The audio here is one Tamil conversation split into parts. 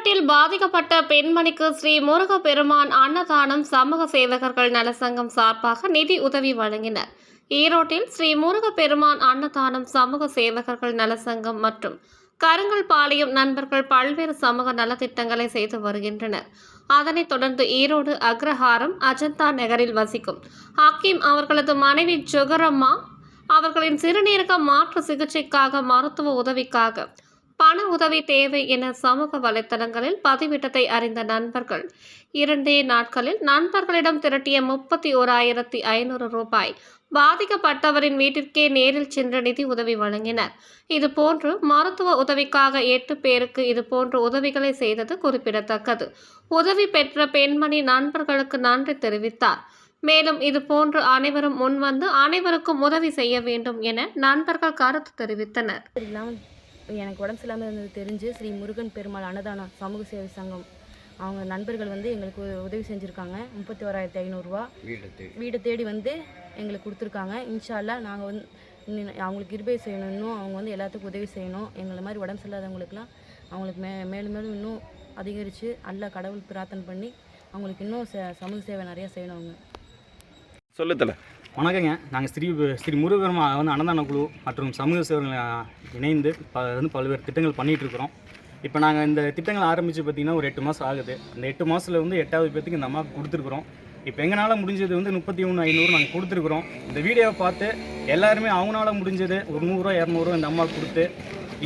பாதிக்கப்பட்ட பெண்மணிக்கு ஸ்ரீ முருக பெருமான் அன்னதானம் சமூக சேவகர்கள் நலசங்கம் சார்பாக நிதி உதவி வழங்கினர். ஈரோட்டில் ஸ்ரீ முருக பெருமான் அன்னதானம் சமூக சேவகர்கள் நலசங்கம் மற்றும் கருங்கல் பாளையம் நண்பர்கள் பல்வேறு சமூக நலத்திட்டங்களை செய்து வருகின்றனர். அதனைத் தொடர்ந்து ஈரோடு அக்ரஹாரம் அஜந்தா நகரில் வசிக்கும் ஹக்கீம் அவர்களது மனைவி ஜொகரம்மா அவர்களின் சிறுநீரக மாற்று சிகிச்சைக்காக மருத்துவ உதவிக்காக பண உதவி தேவை என சமூக வலைத்தளங்களில் பதிவிட்டதை அறிந்த நண்பர்கள் இரண்டே நாட்களில் நண்பர்களிடம் திரட்டிய முப்பத்தி ஓராயிரத்தி ஐநூறு ரூபாய் பாதிக்கப்பட்டவரின் வீட்டிற்கே நேரில் சென்று நிதி உதவி வழங்கினர். இதுபோன்று மருத்துவ உதவிக்காக எட்டு பேருக்கு இதுபோன்ற உதவிகளை செய்தது குறிப்பிடத்தக்கது. உதவி பெற்ற பெண்மணி நண்பர்களுக்கு நன்றி தெரிவித்தார். மேலும் இதுபோன்று அனைவரும் முன்வந்து அனைவருக்கும் உதவி செய்ய வேண்டும் என நண்பர்கள் கருத்து தெரிவித்தனர். எனக்கு உடம்பு சரியில்லாமல் இருந்தது தெரிஞ்சு ஸ்ரீ முருகன் பெருமாள் அன்னதானம் சமூக சேவை சங்கம். அவங்க நண்பர்கள் வந்து எங்களுக்கு உதவி செஞ்சுருக்காங்க. முப்பத்தி ஓராயிரத்தி ஐநூறுரூவா வீடை தேடி வந்து எங்களுக்கு கொடுத்துருக்காங்க. இன்ஷால்லா நாங்கள் வந்து இன்னும் அவங்களுக்கு கிருபை செய்யணும் இன்னும் அவங்க வந்து எல்லாத்துக்கும் உதவி செய்யணும். எங்களை மாதிரி உடம்பு சரியில்லாதவங்களுக்குலாம் அவங்களுக்கு மே மேலும் மேலும் இன்னும் அதிகரித்து அல்ல கடவுள் பிரார்த்தனை பண்ணி அவங்களுக்கு இன்னும் ச சமூக சேவை நிறையா செய்யணும் அவங்க. சொல்லு தல. வணக்கங்க. நாங்கள் ஸ்ரீ ஸ்ரீ முருகர்மா வந்து அன்னதான குழு மற்றும் சமூக சேவர்கள் இணைந்து ப வந்து பல்வேறு திட்டங்கள் பண்ணிகிட்ருக்குறோம் இப்போ நாங்கள் இந்த திட்டங்கள் ஆரம்பித்து பார்த்திங்கன்னா ஒரு எட்டு மாதம் ஆகுது. அந்த எட்டு மாதத்தில் வந்து எட்டாவது பேத்துக்கு இந்த அம்மாவுக்கு கொடுத்துருக்குறோம். இப்போ எங்களால் முடிஞ்சது வந்து முப்பத்தி மூணு ஐநூறு நாங்கள் கொடுத்துருக்குறோம். இந்த வீடியோவை பார்த்து எல்லாருமே அவங்களால முடிஞ்சது ஒரு நூறுரூவா இரநூறுவா இந்த அம்மாவுக்கு கொடுத்து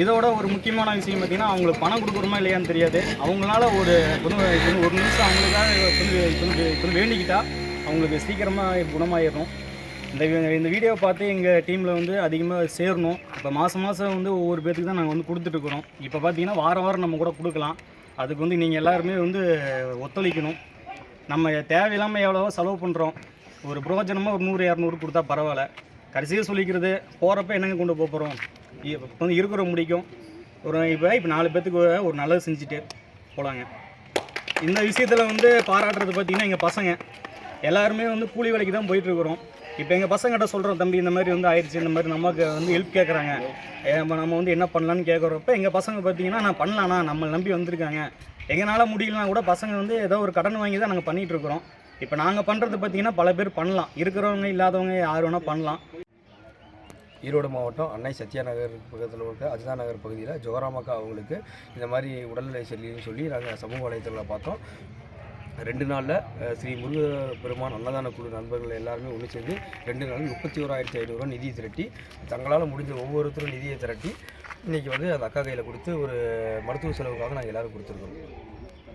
இதோட ஒரு முக்கியமான விஷயம் பார்த்திங்கன்னா அவங்களுக்கு பணம் கொடுக்குறோமா இல்லையான்னு தெரியாது. அவங்களால ஒரு ஒரு ஒரு நிமிஷம் அவங்களுக்காக கொஞ்சம் கொஞ்சம் கொஞ்சம் அவங்களுக்கு சீக்கிரமாக குணமாயிடும் இந்த இந்த வீடியோவை பார்த்து எங்கள் டீமில் வந்து அதிகமாக சேரணும். இப்போ மாதம் மாதம் வந்து ஒவ்வொரு பேர்த்துக்கு தான் நாங்கள் வந்து கொடுத்துட்ருக்குறோம் இப்போ பார்த்தீங்கன்னா வாரம் வாரம் நம்ம கூட கொடுக்கலாம். அதுக்கு வந்து நீங்கள் எல்லாருமே வந்து ஒத்துழைக்கணும். நம்ம தேவையில்லாமல் எவ்வளவோ செலவு பண்ணுறோம் ஒரு பிரயோஜனமாக ஒரு நூறு இரநூறு கொடுத்தா பரவாயில்ல. கடைசியாக சொல்லிக்கிறது போகிறப்ப என்னங்க கொண்டு போக போகிறோம் இப்போ வந்து இருக்கிற முடிக்கும். ஒரு இப்போ இப்போ நாலு பேத்துக்கு ஒரு நல்லது செஞ்சுட்டு போகலாங்க இந்த விஷயத்தில் வந்து பாராட்டுறது பார்த்தீங்கன்னா எங்கள் பசங்க. எல்லாருமே வந்து கூலி வேலைக்கு தான் போயிட்டுருக்குறோம். இப்போ எங்கள் பசங்கிட்ட சொல்கிறோம் தம்பி இந்த மாதிரி வந்து ஆயிடுச்சு இந்த மாதிரி நமக்கு வந்து ஹெல்ப் கேட்குறாங்க நம்ம நம்ம வந்து என்ன பண்ணலான்னு கேட்குறப்ப எங்கள் பசங்க பார்த்தீங்கன்னா நான் பண்ணலாண்ணா நம்மளை நம்பி வந்திருக்காங்க. எங்களால் முடியலனா கூட பசங்க வந்து ஏதோ ஒரு கடன் வாங்கி தான் நாங்கள் பண்ணிகிட்ருக்குறோம் இப்போ நாங்கள் பண்ணுறது பார்த்திங்கன்னா பல பேர் பண்ணலாம். இருக்கிறவங்க இல்லாதவங்க யார் வேணால் பண்ணலாம். ஈரோடு மாவட்டம் அன்னை சத்யா நகர் பக்கத்தில் இருக்க அஜிதா நகர் பகுதியில் ஜோகராமக்கா அவங்களுக்கு இந்த மாதிரி உடல்நிலை சரியில்லைன்னு சொல்லி நாங்கள் சமூக வலைத்தளத்தில் பார்த்தோம். ரெண்டு நாளில் ஸ்ரீ முருக பெருமான் அன்னதான குழு நண்பர்கள் எல்லாருமே ஒன்று சேர்ந்து ரெண்டு நாள் முப்பத்தி ஓராயிரத்தி ஐநூறுரூவா நிதியை திரட்டி தங்களால் முடிஞ்ச ஒவ்வொருத்தரும் நிதியை திரட்டி இன்றைக்கி வந்து அந்த அக்கா கையில் கொடுத்து ஒரு மருத்துவ செலவுக்காக நாங்கள் எல்லோரும் கொடுத்துருக்கோம்.